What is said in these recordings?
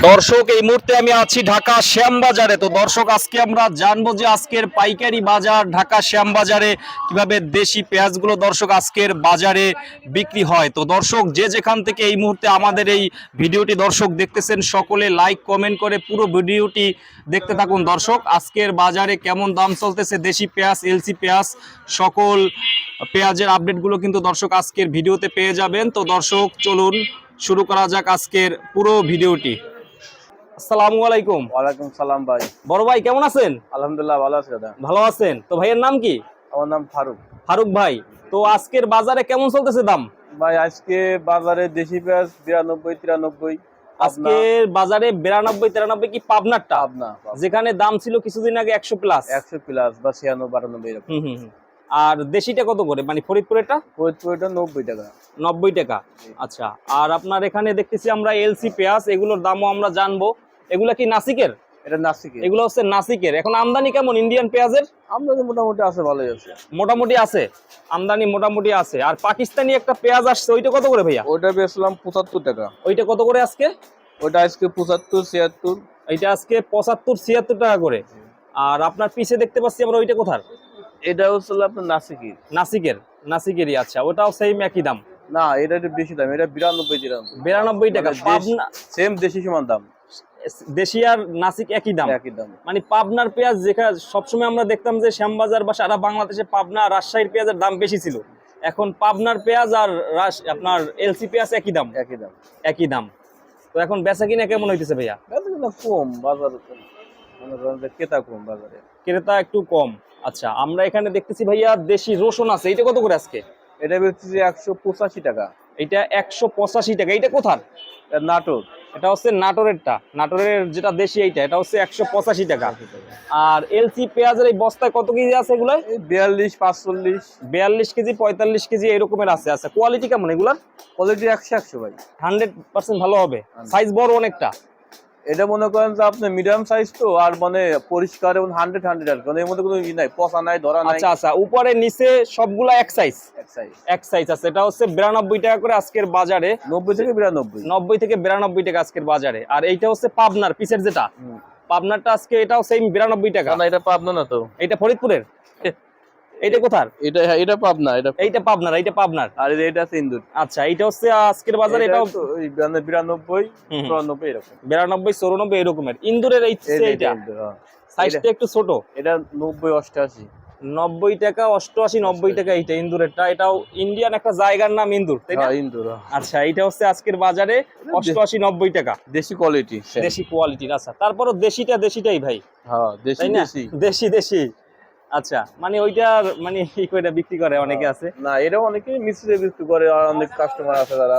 দর্শক, এই মুহূর্তে আমি আছি ঢাকা শ্যামবাজারে। তো দর্শক, আজকে আমরা জানব যে আজকের পাইকারি বাজার ঢাকা শ্যামবাজারে, কীভাবে দেশি পেঁয়াজগুলো দর্শক আজকের বাজারে বিক্রি হয়। তো দর্শক, যে যেখান থেকে এই মুহূর্তে আমাদের এই ভিডিওটি দর্শক দেখতেছেন, সকলে লাইক, কমেন্ট করে পুরো ভিডিওটি দেখতে থাকুন। দর্শক, আজকের বাজারে কেমন দাম চলতেছে? দেশি পেঁয়াজ, এলসি পেঁয়াজ, সকল পেঁয়াজের আপডেটগুলো কিন্তু দর্শক আজকের ভিডিওতে পেয়ে যাবেন। তো দর্শক, চলুন শুরু করা যাক আজকের পুরো ভিডিওটি। আসসালামু আলাইকুম। ওয়ালাইকুম সালাম ভাই। বড় ভাই কেমন আছেন? আলহামদুলিল্লাহ ভালো আছি দাদা। ভালো আছেন। তো ভাইয়ের নাম কি? আমার নাম ফারুক। ফারুক ভাই তো আজকের বাজারে কেমন চলতেছে দাম? ভাই আজকে বাজারে দেশি পেঁয়াজ বিরানব্বই তিরানব্বই। আজকের বাজারে বিরানব্বই তিরানব্বই কি পাবনারটা? আপনার যেখানে দাম ছিল কিছুদিন আগে একশো প্লাস একশো প্লাস বা ছিয়ানব্বই বারানব্বই এরকম। আর দেশিটা কত করে? মানে ফরিদপুরেরটা? ফরিদপুরটা নব্বই টাকা। নব্বই টাকা। আচ্ছা আর আপনার এখানে দেখতেছি আমরা এলসি পেঁয়াজ এগুলোর দামও আমরা জানব। এগুলা কি নাসিকের? এটা নাসিকে এগুলো হচ্ছে নাসিকের। এখন আমদানি কেমন ইন্ডিয়ান পেঁয়াজের? আমদানি মোটামুটি আছে ভালোই আছে। মোটামুটি আছে? আমদানি মোটামুটি আছে। আর পাকিস্তানি একটা পেঁয়াজ আসছে ওইটা কত করে ভাইয়া? ওইটা পঁচাত্তর টাকা। ওইটা কত করে আজকে? ওইটা আজকে পঁচাত্তর ছিয়াত্তর। এইটা আজকে পঁচাত্তর ছিয়াত্তর টাকা করে। আর আপনার পিছে দেখতে পাচ্ছি আমরা ওইটা কোথার? এটা হচ্ছে আপনার নাসিকি নাসিকের নাসিকেরই আচ্ছা ওটাও সেম একই দাম? না এটা একটু বেশি দাম এটা বিরানব্বই বিরানব্বই টাকা মানে পাবনা সেম দেশি সমান দাম। দেশি আর নাসিক একই দাম? একই দাম। মানে পাবনার পেঁয়াজ যেখানে সবসময় আমরা দেখতাম যে শ্যামবাজার বা সারা বাংলাদেশে পাবনা রাজশাহীর পেঁয়াজের দাম বেশি ছিল। এখন পাবনার পেঁয়াজ আর রাস- আপনার এলসি পেঁয়াজ একই দাম। একই দাম। একই দাম। তো এখন বেচা কিনা কেমন হইতেছে ভাইয়া? বেচা কিনা কম বাজার মনে ক্রেতা কম বাজারে। ক্রেতা একটু কম। আচ্ছা আমরা এখানে দেখতেছি ভাইয়া দেশি রসুন আছে। এটা কত করে আজকে? এটা বেচতেছি একশো পঁচাশি টাকা। এটা একশো পঁচাশি টাকা। এটা কোথার? নাটোর। এটা হচ্ছে নাটোরেরটা। নাটোরের যেটা দেশি এইটা এটা হচ্ছে একশো পঁচাশি টাকা। আর এলসি পেঁয়াজের এই বস্তায় কত কেজি আছে এগুলো? বিয়াল্লিশ পাঁচচল্লিশ। বিয়াল্লিশ কেজি পঁয়তাল্লিশ কেজি এরকমের আছে। আচ্ছা কোয়ালিটি কেমন এগুলার? কোয়ালিটি একশো একশো ভাই। হান্ড্রেড পার্সেন্ট ভালো হবে। সাইজ বড় অনেকটা। এটা মনে করেন যে আপনি মিডিয়াম সাইজ তো আর মানে পরিষ্কার এবং হান্ড্রেড হান্ড্রেড আর কি। মানে এর মধ্যে কোনো ই নাই পচা নাই ধরা নাই। আচ্ছা আচ্ছা উপরে নিচে সবগুলা এক সাইজ এক size। এক সাইজ আছে। এটা হচ্ছে বিরানব্বই টাকা করে আজকের বাজারে। নব্বই থেকে বিরানব্বই। নব্বই থেকে বিরানব্বই টাকা আজকের বাজারে। আর এইটা হচ্ছে পাবনার পিসের যেটা। পাবনারটা আজকে এটাও সেম বিরানব্বই টাকা। না এটা পাবনা না তো। এটা ফরিদপুরের? এইটা কোথার? এটা হ্যাঁ, এটা পাবনা এটা এইটা পাবনার এইটা পাবনার। আর এটা আছে ইন্দুর আচ্ছা এইটা হচ্ছে আজকের বাজারে এটা এটাও তো ওই বিরানব্বই, বিরানব্বই হুম হুম। চুরানব্বই এরকম। বিরানব্বই চৌরানব্বই এরকমের। ইন্দুরের এই এইটা। এটা হ্যাঁ। সাইজটা একটু ছোট। এটা নব্বই অষ্টআশি। নব্বই টাকা অষ্টআশি নব্বই টাকা এইটা ইন্দুরেরটা। এটাও ইন্ডিয়ান একটা জায়গার নাম ইন্দুর তাই না? হ্যাঁ ইন্দুর। আচ্ছা এইটা হচ্ছে আজকের বাজারে অষ্টআশি নব্বই টাকা। দেশি কোয়ালিটি দেশি কোয়ালিটির আচ্ছা। তারপরও দেশিটা দেশিটাই ভাই। হ্যাঁ দেশি দেশি। দেশি দেশি। আচ্ছা মানে ওইটার মানে ই করে বিক্রি করে অনেকে আছে। না এটা অনেকে মিশ্রে বিক্রি করে আর অনেক কাস্টমার আছে যারা।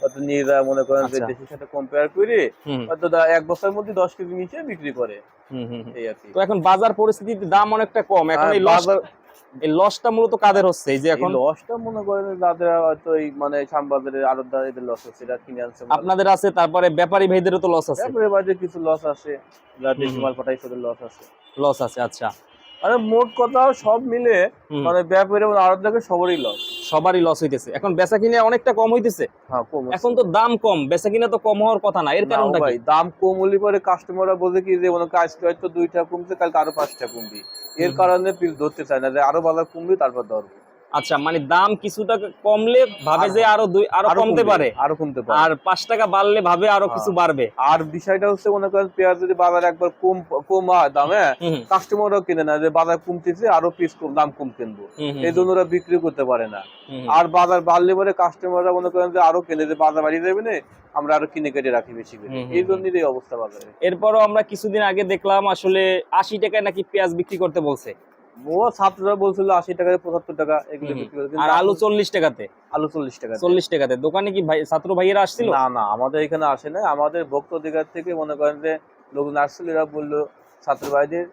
হয়তো নিজেরা মনে করেন যে আচ্ছা। দেশের সাথে কম্পেয়ার করে হয়তো দা- এক বছরের মধ্যে দশ কেজি নিচে বিক্রি করে। হুম হুম হুম। এই আর কি। তো এখন বাজার পরিস্থিতিতে দাম অনেকটা কম। এখন এই লস বাজার- এই লসটা মূলত কাদের হচ্ছে? এই যে এখন লসটা মনে করেন যাদের হয়তো এই মানে শ্যামবাজারের আড়তদার এদের লস হচ্ছে এটা কিনে আনছে আপনাদের আছে তারপরে ব্যাপারী ভাইদেরও তো লস আছে। তারপরে বাজে কিছু লস আছে হুম। মাল পাঠাইছে লস আছে। লস আছে আচ্ছা। মানে মোট কথা সব মিলে মানে ব্যাপারে এবং সবারই লস সবারই লস হইতেছে। এখন বেচা কিনে অনেকটা কম হইতেছে। হ্যাঁ কম হচ্ছে। এখন তো দাম কম বেচা কিনে তো কম হওয়ার কথা না এর কারণটা ভাই কি দাম কম হলে পরে কাস্টমাররা বলে কি যে কাজ আজকে হয়তো দুইটা কমছে কালকে আরও পাঁচটা কমবি। এর কারণে পিল ধরতে চায় না যে আরও বাজার কমবে তারপর ধরবো। আচ্ছা মানে দাম কিছুটা কমলে ভাবে যে আরও দুই আরও কমতে পারে। আরও কমতে পারে। আর পাঁচ টাকা বাড়লে ভাবে আরও। কিছু বাড়বে। আর বিষয়টা হচ্ছে মনে করেন পেঁয়াজ যদি বাজার একবার কম কম হয় দামে হুম, কিনে না যে বাজার কমতেছে আরও পিস দাম কম কিনবো। এই জন্য ওরা বিক্রি করতে পারে না। আর বাজার বাড়লে পরে কাস্টমাররা মনে করেন যে আরও কিনে যে বাজার বাড়িয়ে যাবে না আমরা আরও কিনে কেটে রাখি বেশি করে। এই জন্যই এই অবস্থা বাজারে। এরপরও আমরা কিছুদিন আগে দেখলাম আসলে আশি টাকায় নাকি পেঁয়াজ বিক্রি করতে বলছে। ও ছাত্ররা বলছিল আশি টাকা পঁচাত্তর টাকা এগুলো বিক্রি করে আর আলু চল্লিশ টাকাতে? আলু চল্লিশ টাকা চল্লিশ টাকাতে। দোকানে কি ভাই ছাত্র ভাইয়েরা আসছিল? না না আমাদের এখানে আসে না আমাদের ভক্ত অধিকার থেকে মনে করেন যে লোকজন আসছিল এরা বলল ছাত্র ভাইদের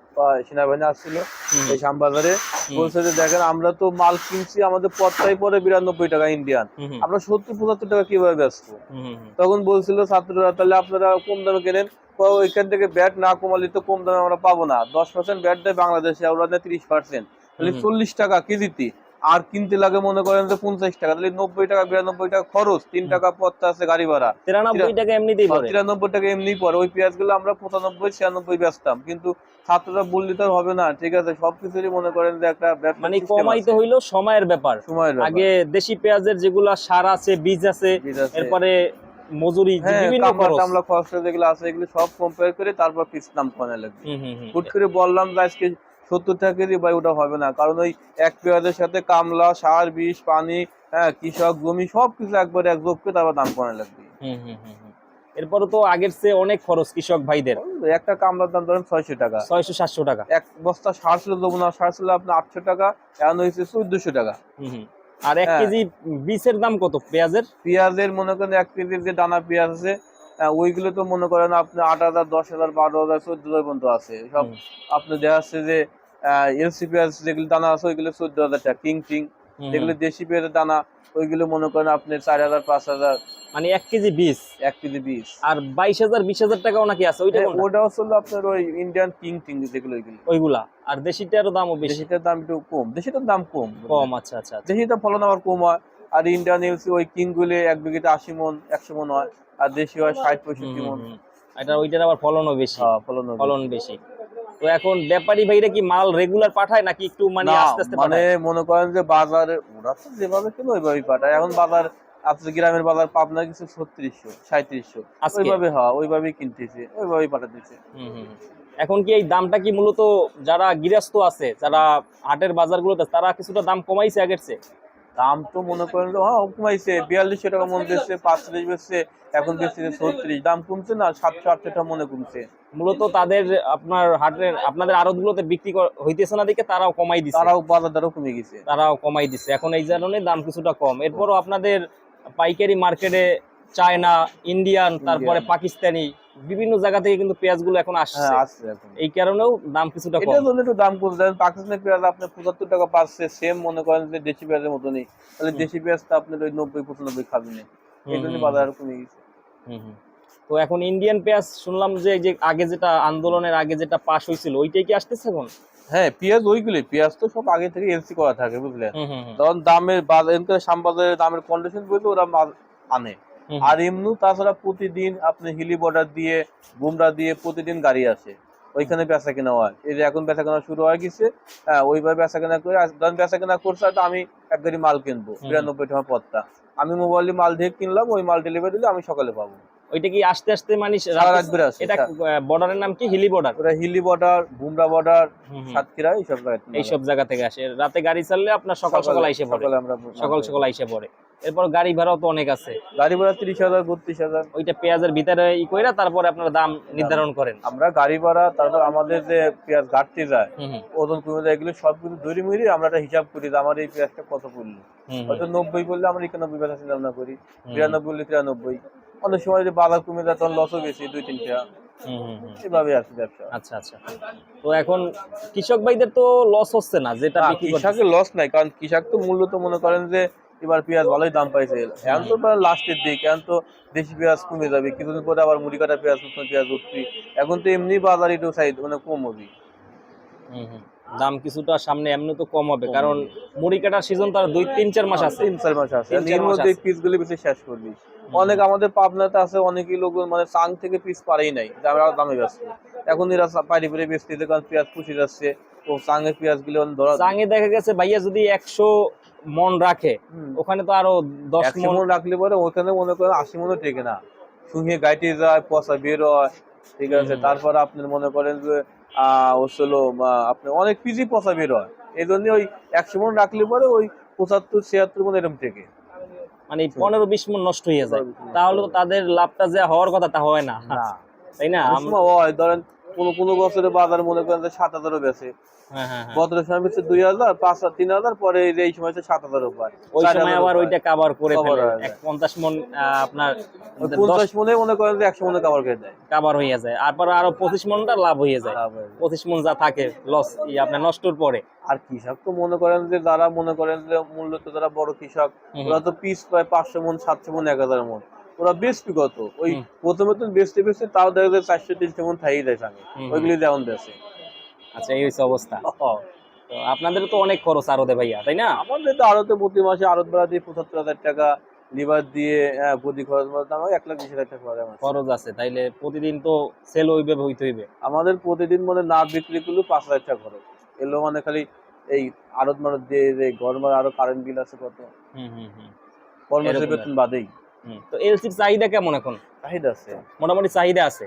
সেনাবাহিনী আসছিল হুম, এই শ্যামবাজারে বলছে যে দেখেন আমরা তো মাল কিনছি আমাদের পথটাই পরে বিরানব্বই টাকা ইন্ডিয়ান আমরা সত্তর পঁচাত্তর টাকা কীভাবে বেচবো। তখন বলছিল ছাত্ররা তাহলে আপনারা কম দামে কেনেন? ওইখান থেকে ব্যাট না কমালে তো কম দামে আমরা পাবো না। দশ পার্সেন্ট ব্যাট দেয় বাংলাদেশে ওরা দেয় তিরিশ পার্সেন্ট তাহলে চল্লিশ টাকা কেজিতে। আর কিনতে লাগে মনে করেন যে পঞ্চাশ টাকা তাহলে নব্বই টাকা বিরানব্বই টাকা খরচ। তিন টাকা পত্তা আছে গাড়ি ভাড়া। তিরানব্বই টাকা এমনিতেই তিরানব্বই টাকা এমনি পরে ওই পেঁয়াজগুলো আমরা পঁচানব্বই ছিয়ানব্বই বেচতাম। কিন্তু ছাত্ররা বললে তো হবে না ঠিক আছে? সবকিছুরই মনে করেন যে একটা মানে কমাইতে। হইল সময়ের ব্যাপার। সময়ের আগে দেশি পেঁয়াজের যেগুলা সার আছে বীজ আছে। এরপরে মজুরি হ্যাঁ বিভিন্ন খরচ। টামলা খরচা যেগুলো আছে এগুলো সব কম্পেয়ার করে তারপর পিস দাম কমে লাগবে। হুট করে বললাম যে আজকে সত্তর টাকা কেজি ভাই ওটা হবে না। কারণ ওই এক পেঁয়াজের সাথে কামলা সার বিষ পানি হ্যাঁ কৃষক জমি সব কিছু একবারে এক যোগ করে তারপর দাম কমে লাগবে। এরপরে তো আগের চেয়ে অনেক খরচ কৃষক ভাইদের। একটা কামলার দাম ধরেন ছয়শো টাকা। ছয়শো সাতশো টাকা। এক বস্তা সার ছিল যমুনা সার ছিল আপনার আটশো টাকা এখন হয়েছে চোদ্দশো টাকা। হুম, হুম। আর এক হ্যাঁ। কেজি বীজের দাম কত? পেঁয়াজের? পেঁয়াজের মনে করেন এক কেজির যে দানা পেঁয়াজ আছে ওইগুলো তো মনে করেন আপনি আট হাজার দশ হাজার বারো হাজার চোদ্দ হাজার পর্যন্ত আছে। সব আপনি দেখা যাচ্ছে যে এলসি পেঁয়াজ যেগুলো দানা আছে ওইগুলো চোদ্দ হাজার টাকা কিং টিং যেগুলো দেশি পেঁয়াজের দানা ওইগুলো মনে করেন আপনি চার হাজার পাঁচ হাজার। মানে এক কেজি বীজ এক কেজি বিশ। আর বাইশ হাজার বিশ হাজার টাকাও নাকি আছে? ওইটা হ্যাঁ? ওটা আপনার ওই ইন্ডিয়ান কিং টিং যেগুলো ওইগুলো। ওইগুলা। আর দেশিটারও দামও বেশি? দেশিটার দাম একটু কম। দেশিটার দাম কম। কম আচ্ছা আচ্ছা আচ্ছা। দেশিটা ফলন আবার কম হয়। আর ইন্ডিয়ান এলসি ওই কিংগুলো এক বিঘিতে আশি মন একশো মন হয়। আর দেশি হয় ষাট পঁয়ষট্টি মন। এটা ওইটার আবার ফলনও বেশি। হ্যাঁ, ফলন ফলন বেশি। তো এখন ব্যাপারী ভাইরা কি মাল রেগুলার পাঠায় নাকি একটু মানে আস্তে আস্তে মানে মনে করেন যে বাজারে ওরা তো যেভাবে কেন ওইভাবেই পাঠায়। এখন বাজার আপনার গ্রামের বাজার পাবনা কিছু ছত্রিশশো সাঁত্রিশশো আজকে? ওইভাবে হ্যাঁ ওইভাবেই কিনতেছে ওইভাবেই পাঠাতেছে। হুম, হুম, হুম। এখন কি এই দামটা কি মূলত যারা গৃহস্থ আছে যারা হাটের বাজারগুলোতে তারা কিছুটা দাম কমাইছে আগের চেয়ে? দাম তো মনে করেন হ্যাঁ কমাইছে বিয়াল্লিশশো টাকা মন বেচছে পাঁচত্রিশ বেচছে এখন বেচছে ছত্রিশ দাম কমছে না সাতশো আটশো টাকা মনে কমছে। মূলত তাদের আপনার হাটের আপনাদের আড়তগুলোতে বিক্রি কর- হইতেছে না দেখে তারাও কমাই দিচ্ছে তারাও বাজার দরও কমে গেছে। তারাও কমাই দিচ্ছে এখন এই কারণে দাম কিছুটা কম। এরপরও আপনাদের পাইকারি মার্কেটে চায়না ইন্ডিয়ান। তারপরে পাকিস্তানি বিভিন্ন জায়গা থেকে কিন্তু পেঁয়াজগুলো এখন আসছে। হ্যাঁ আসছে এই কারণেও দাম কিছুটা কম। জন্য একটু দাম কমছে যেমন পাকিস্তানের পেঁয়াজ আপনি পঁচাত্তর টাকা পাচ্ছে সেম মনে করেন যে দেশি পেঁয়াজের মতনই। তাহলে। দেশি পেঁয়াজটা আপনার ওই নব্বই পঁচানব্বই খাবেন হুম, এই জন্য বাজার কমে গেছে। হুম, হুম। তো এখন ইন্ডিয়ান পেঁয়াজ শুনলাম যে এই যে আগে যেটা আন্দোলনের আগে যেটা পাস হয়েছিল ওইটাই কি আসতেছে এখন? হ্যাঁ পেঁয়াজ ওইগুলি পেঁয়াজ তো সব আগে থেকে এলসি করা থাকে বুঝলেন। তখন দামের বাজার এমনি শ্যামবাজারের দামের কন্ডিশন বুঝলে ওরা আনে। আর এমনি তাছাড়া প্রতিদিন আপনি হিলি বর্ডার দিয়ে বুমরা দিয়ে প্রতিদিন গাড়ি আসে। ওইখানে বেচা কেনা হয়। এই যে এখন বেচা কেনা শুরু হয়ে গেছে হ্যাঁ ওইভাবে বেচা কেনা করে ধরেন বেচা কেনা করছে তো আমি এক গাড়ি মাল কিনবো। বিরানব্বই টাকা পথটা। আমি মোবাইলে মাল দিয়ে কিনলাম ওই মাল ডেলিভারি দিলে আমি সকালে পাবো। ওইটা কি আস্তে আস্তে মানে এটা বর্ডারের নাম কি? হিলি বর্ডার ওরা হিলি বর্ডার বুমরা বর্ডার সাতক্ষীরা এইসব জায়গায় এইসব জায়গা থেকে আসে। রাতে গাড়ি চাললে আপনার সকাল সকাল আইসে পড়ে। সকালে আমরা সকাল সকাল আইসে পড়ে। এরপর গাড়ি ভাড়াও তো অনেক আছে। গাড়ি ভাড়া তিরিশ হাজার বত্রিশ হাজার। ওইটা পেঁয়াজের ভিতরে ই কইরা তারপরে আপনার দাম নির্ধারণ করেন। আমরা গাড়ি ভাড়া তারপর আমাদের যে পেঁয়াজ ঘাটতি যায় ওজন কমে যায় এগুলো সব কিছু ধরে মুড়ি আমরা একটা হিসাব করি যে আমার এই পেঁয়াজটা কত পড়ল। হয়তো নব্বই বললে আমরা একানব্বই বেচা চিন্তা ভাবনা করি। বিরানব্বই বললে তিরানব্বই। অনেক সময় যদি বাজার কমে যায় তখন লসও বেশি দুই তিনটা। হুম, হুম, হুম। এভাবে আছে ব্যবসা। আচ্ছা আচ্ছা। তো এখন কৃষক ভাইদের তো লস হচ্ছে না যেটা কৃষকের লস নাই কারণ কৃষক তো মূল্য তো মনে করেন যে এবার পেঁয়াজ ভালোই দাম পাইছে। এখন তো লাস্টের দিক এখন তো দেশি পেঁয়াজ কমে যাবে কিছুদিন পরে আবার মুড়ি কাটা পেঁয়াজ নতুন পেঁয়াজ উঠবি এখন তো এমনি বাজার একটু সাইড মানে কম হবে। দাম কিছুটা সামনে এমনি তো কম হবে। কারণ মুড়ি কাটার সিজন তার দুই তিন চার মাস আছে। তিন চার মাস আছে। এর মধ্যে আছে। পিস গুলি বেশি শেষ করবি অনেক আমাদের পাবনাতে আছে অনেকই লোক মানে চাং থেকে পিস পারেই নাই যে আমরা দামে ব্যস্ত এখন এরা পারি পারি বেচতে কারণ পেঁয়াজ পুষে যাচ্ছে। ও চাঙের পেঁয়াজগুলো ধরা চাঙে দেখা গেছে ভাইয়া যদি একশো মন রাখে ওখানে তো আরও দশ মন মন রাখলে পরে ওখানে মনে করেন আশি মনও টেকে না। শুঙে গাইটে যায় পচা বের হয় ঠিক আছে। তারপর আপনি মনে করেন যে আহ হচ্ছিল আপনি অনেক পিজি পচা বের হয়। এই জন্য ওই একশো মন রাখলে পরে ওই পঁচাত্তর ছিয়াত্তর মন এরকম থেকে। মানে পনেরো বিশ মন নষ্ট হয়ে যায়। তাহলে তো তাদের লাভটা যে হওয়ার কথা তা হয় না। তাই না? হয়। ধরেন কোনো কোনো বছরে বাজার মনে করেন যে সাত হাজারও বেছে। বছরের সময় বেছে দুই হাজার পাঁচ হাজার তিন হাজার পরে এই সময় হচ্ছে সাত হাজারও পায় ওই সময় আবার ওইটা কাভার করে পঞ্চাশ মন আপনার পঞ্চাশ মনে মনে করেন যে একশো মনে কাবার করে দেয়। কাভার হয়ে যায়। তারপর আরও পঁচিশ মনটা লাভ হয়ে যায়। লাভ যায়। পঁচিশ মন যা থাকে লস আপনার নষ্টর পরে। আর কৃষক তো মনে করেন যে যারা মনে করেন যে মূলত যারা বড় কৃষক ওরা তো পিস পায় পাঁচশো মন সাতশো মন এক হাজার মন। ওরা বেচবি কত? ওই প্রথমে তো বেচতে বেচতে তাও দেখা যায় চারশো তিনশো মন থাই দেয় হুম। ওইগুলি যেমন বেচে আচ্ছা এই হচ্ছে অবস্থা। তো আপনাদের তো অনেক খরচ আরতে ভাইয়া তাই না? আমাদের তো আড়তে প্রতি মাসে আড়ত ভাড়া দিয়ে পঁচাত্তর হাজার টাকা লিভার দিয়ে হ্যাঁ, প্রতি খরচ বলতে আমার এক লাখ বিশ হাজার টাকা খরচ আছে তাইলে প্রতিদিন তো সেল হইবে হইতে হইবে। আমাদের প্রতিদিন মানে না বিক্রি করলেও পাঁচ হাজার টাকা খরচ। এলো মানে খালি এই আড়ত মারত দিয়ে যে গরমের আরও কারেন্ট বিল আছে কত? হুম হুম হুম। কর্মচারী বেতন বাদেই। তো এলসির চাহিদা কেমন এখন? চাহিদা আছে। মোটামুটি চাহিদা আছে?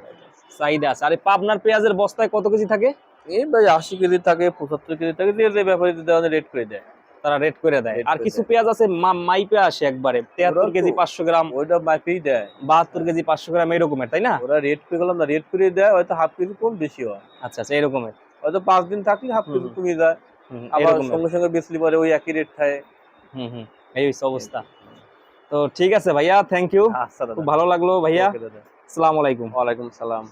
চাহিদা আছে। আর পাবনার পেঁয়াজের বস্তায় কত কেজি থাকে? এই ভাই আশি কেজি থাকে পঁচাত্তর কেজি থাকে যে যে ব্যাপারে রেট করে দেয়। তারা রেট করে দেয়। আর কিছু পেঁয়াজ আছে মাইপে আসে একবারে। তেহাত্তর কেজি পাঁচশো গ্রাম। ওইটা মাইপেই দেয়। বাহাত্তর কেজি পাঁচশো গ্রাম এরকমের তাই না? ওরা রেট করে গেলাম না রেট করে দেয় হয়তো হাফ কেজি কম বেশি হয়। আচ্ছা আচ্ছা এরকমের। হয়তো পাঁচ দিন থাকলে হাফ কেজি হুম। কমে যায়। আবার সঙ্গে সঙ্গে বেচলি পরে ওই একই রেট খায়। হুম হুম এই অবস্থা। তো ঠিক আছে ভাইয়া থ্যাংক ইউ আচ্ছা দাদা। খুব ভালো লাগল ভাইয়া। ওকে দাদা। আসসালামু আলাইকুম। ওয়ালাইকুম সালাম